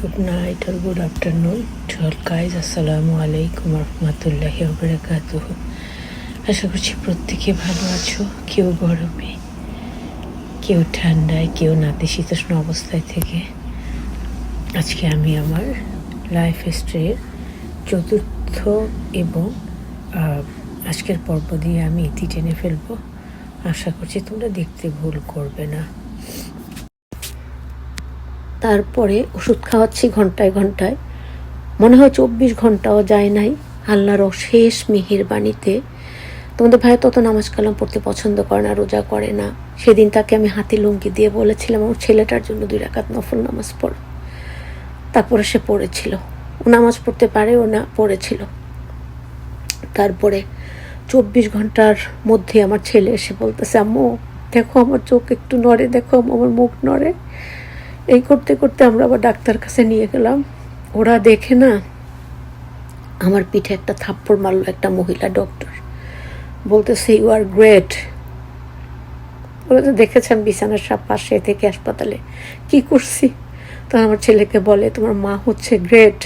Night or good afternoon to all guys. Assalamu alaikum রহমতুল্লাহি ওবরাকাতুহ আশা করছি প্রত্যেকে ভালো আছো, কেউ গরমে, কেউ ঠান্ডায়, কেউ নাতিশীতোষ্ণ অবস্থায় থেকে। আজকে আমি আমার লাইফ হিস্ট্রির চতুর্থ এবং আজকের পর্ব দিয়ে আমি ইতি টেনে ফেলব। আশা করছি তোমরা দেখতে ভুল করবে না। তারপরে ওষুধ খাওয়াচ্ছি ঘন্টায় ঘন্টায়। মনে হয় চব্বিশ ঘন্টাও যায় নাই আল্লাহর শেষ মেহের বাণীতে তোমাদের ভাই তত নামাজ কালাম পড়তে পছন্দ করে না, রোজা করে না। সেদিন তাকে আমি হাতি লুঙ্গি দিয়ে বলেছিলাম, ওর ছেলেটার জন্য দুই রাকাত নফল নামাজ পড়। তারপরে সে পড়েছিল। ও নামাজ পড়তে পারে, ও না, পড়েছিল। তারপরে চব্বিশ ঘণ্টার মধ্যে আমার ছেলে এসে বলতেছে, আম্মু, দেখো আমার চোখ একটু নড়ে, দেখো আমার মুখ নড়ে। এই করতে করতে আমরা আবার ডাক্তার কাছে নিয়ে গেলাম। ওরা দেখে না আমার পিঠে একটা থাপ্পড় মারলো একটা মহিলা ডক্টর। বলতেছে ইউ আর গ্রেট ওরা তো দেখেছেন বিছানার সব পাশে থেকে হাসপাতালে। কি করছি? তখন আমার ছেলেকে বলে, তোমার মা হচ্ছে গ্রেট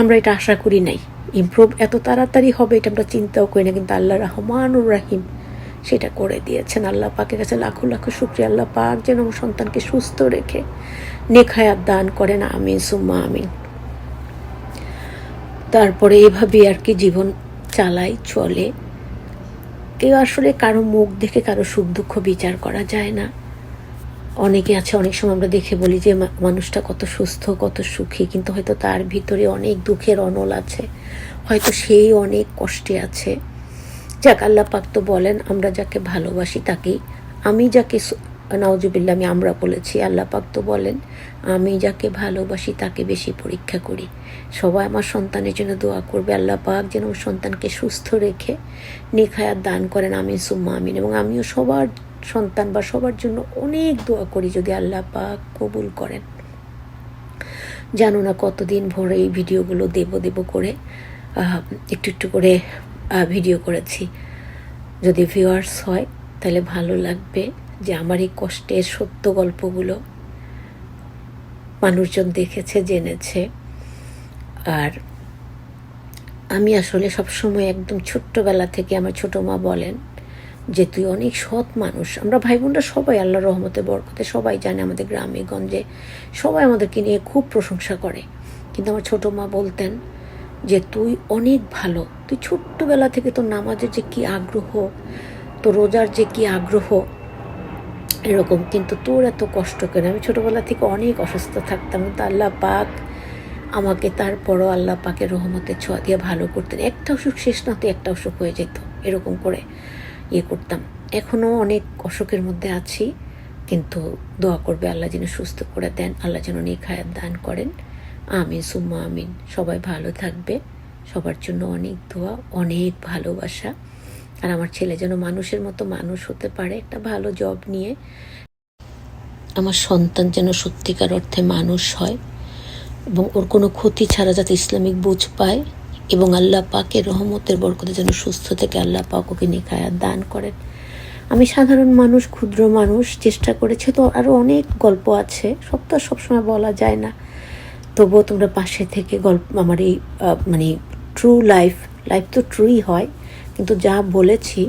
আমরা এটা আশা করি নাই। ইমপ্রুভ এত তাড়াতাড়ি হবে এটা আমরা চিন্তাও করি না, কিন্তু আল্লাহ রহমানুর রাহিম। সেটা করে দিয়েছেন। আল্লাহ পাকের কাছে লাখো লাখো শুক্রিয়া। আল্লাহ পাক যেন সন্তানকে সুস্থ রেখে নেখায়াত দান করেন। আমিন, সুম্মা আমিন। তারপরে এভাবে আর কি জীবন চালাই, চলে। কেউ আসলে কারও মুখ দেখে কারও সুখ দুঃখ বিচার করা যায় না। অনেকে আছে, অনেক সময় আমরা দেখে বলি যে মানুষটা কত সুস্থ, কত সুখী, কিন্তু হয়তো তার ভিতরে অনেক দুঃখের অনল আছে। হয়তো সেই অনেক কষ্টে আছে। যাক, আল্লাহ পাক তো বলেন, আমরা যাকে ভালোবাসি তাকেই। আমি যাকে নাওজুবিল্লা আমি আমরা বলেছি, আল্লাহ পাক তো বলেন, আমি যাকে ভালোবাসি তাকে বেশি পরীক্ষা করি। সবাই আমার সন্তানের জন্য দোয়া করবে, আল্লাহ পাক যেন আমার সন্তানকে সুস্থ রেখে নিখায়াত দান করেন, আমিন, সুম্মা, আমিন। এবং আমিও সবার সন্তান বা সবার জন্য অনেক দোয়া করি যদি আল্লাহ পাক কবুল করেন। জানো না কতদিন ভরে এই ভিডিওগুলো দেব দেব করে একটু একটু করে ভিডিও করেছি। যদি ভিউয়ার্স হয়, তাহলে ভালো লাগবে যে আমার এই কষ্টের সত্য গল্পগুলো মানুষজন দেখেছে, জেনেছে। আর আমি আসলে সবসময় একদম ছোট্টবেলা থেকে আমার ছোট মা বলেন যে, তুই অনেক সৎ মানুষ। আমরা ভাই বোনরা সবাই আল্লাহ রহমতে, বরকতে সবাই জানে আমাদের গ্রামে, গঞ্জে সবাই আমাদেরকে নিয়ে খুব প্রশংসা করে। কিন্তু আমার ছোট মা বলতেন যে তুই অনেক ভালো। তুই ছোট্টবেলা থেকে তোর নামাজের যে কি আগ্রহ, তোর রোজার যে কি আগ্রহ, এরকম। কিন্তু তোর এত কষ্ট কেন? আমি ছোটবেলা থেকে অনেক অসুস্থ থাকতাম। কিন্তু আল্লাহ পাক আমাকে তারপরও আল্লাহ পাকের রহমতে ছোঁয়া দিয়ে ভালো করতেন। একটা অসুখ শেষ না তো একটা অসুখ হয়ে যেত। এরকম করে ইয়ে করতাম। এখনও অনেক অসুখের মধ্যে আছি। কিন্তু দোয়া করবে আল্লাহ যেন সুস্থ করে দেন। আল্লাহ যেন নিখায়াত দান করেন। আমিন, সুম্মা আমিন। সবাই ভালো থাকবে। সবার জন্য অনেক দোয়া, অনেক ভালোবাসা। আর আমার ছেলে যেন মানুষের মতো মানুষ হতে পারে, একটা ভালো জব নিয়ে। আমার সন্তান যেন সত্যিকার অর্থে মানুষ হয় এবং ওর কোনো ক্ষতি ছাড়া যাতে ইসলামিক বুঝ পায় এবং আল্লাহ পাকে রহমতের বরকতে যেন সুস্থ থেকে আল্লাহ পাক ওকে নিকায়াত দান করেন। আমি সাধারণ মানুষ, ক্ষুদ্র মানুষ, চেষ্টা করেছে তো আরও অনেক গল্প আছে। সব তো সবসময় বলা যায় না। তবুও তোমরা পাশে থেকে গল্প, আমার এই মানে ট্রু লাইফ লাইফ তো ট্রুই হয়, কিন্তু যা বলেছি,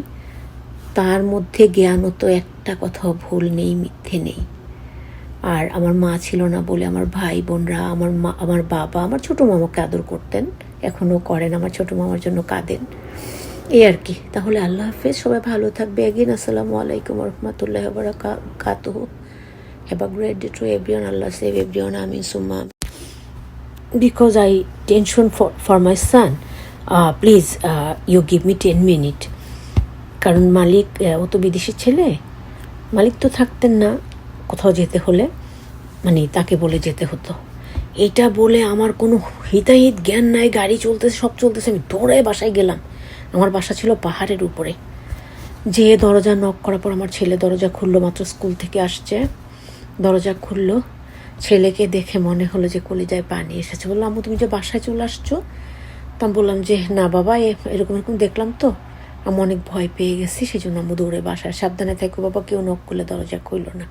তার মধ্যে জ্ঞানত একটা কথাও ভুল নেই, মিথ্যে নেই। আর আমার মা ছিল না বলে আমার ভাই বোনরা আমার মা, আমার বাবা, আমার ছোটো মামাকে আদর করতেন এখনও করেন, আমার ছোটো মামার জন্য কাঁদেন। এই আর কি। তাহলে আল্লাহ হাফেজ, সবাই ভালো থাকবে। এগিন আসসালামু আলাইকুম রহমতুল্লাহ বারাকাতুহ। Have a great day to everyone Allah save everyone আমি সুম্মা because I tension for, for my son, uh, please uh, you give me 10 minute. কারণ মালিক ও তো বিদেশি ছেলে। মালিক তো থাকতেন না কোথাও যেতে হলে। মানে তাকে বলে যেতে হতো। এটা বলে আমার কোনো হিতাহিত জ্ঞান নাই গাড়ি চলতেছে সব চলতেছে আমি দৌড়ে বাসায় গেলাম। আমার বাসা ছিল পাহাড়ের উপরে। যে দরজা নক করার পর আমার ছেলে দরজা খুললো মাত্র স্কুল থেকে আসছে। দরজা খুললো। ছেলেকে দেখে মনে হলো যে কলিজায় পানি এসেছে। বললাম আম্মু, তুমি যে বাসায় চলে আসছো? তা বললাম যে, না বাবা এরকম এরকম দেখলাম তো। আমি অনেক ভয় পেয়ে গেছি সেই জন্য আমি দৌড়ে বাসায়। সাবধানে থাকো বাবা, কেউ নক করলে দরজা খুললো না।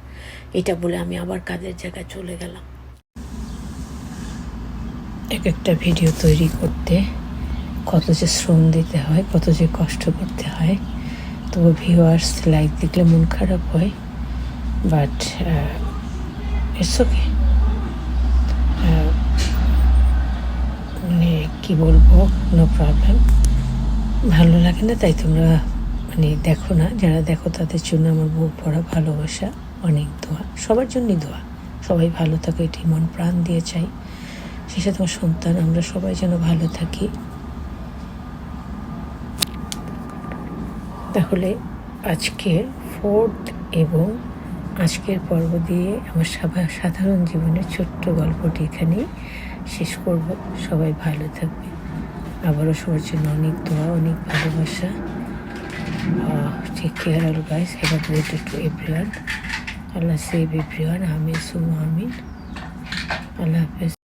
এটা বলে আমি আবার কাজের জায়গায় চলে গেলাম। এক একটা ভিডিও তৈরি করতে কত যে শ্রম দিতে হয়, কত যে কষ্ট করতে হয়, তবু ভিউয়ার্স লাইক দেখলে মন খারাপ হয়। বাট ইটস ওকে মানে কী বলব? নো প্রবলেম ভালো লাগে না, তাই তোমরা মানে দেখো না। যারা দেখো তাদের জন্য আমার বুক পড়া ভালোবাসা, অনেক দোয়া, সবার জন্যই দোয়া। সবাই ভালো থাকে, এটি মন প্রাণ দিয়ে চাই। সে সাথে আমার সন্তান, আমরা সবাই যেন ভালো থাকি। তাহলে আজকে ফোর্থ এবং আজকের পর্ব দিয়ে আমার সাধারণ জীবনের ছোট্ট গল্পটি এখানেই শেষ করব। সবাই ভালো থাকবে আবারও সবার জন্য অনেক দোয়া, অনেক ভালোবাসা। Take care all guys have a great to everyone. Allah save everyone আমিন সুমু আমিন। আল্লাহ হাফেজ।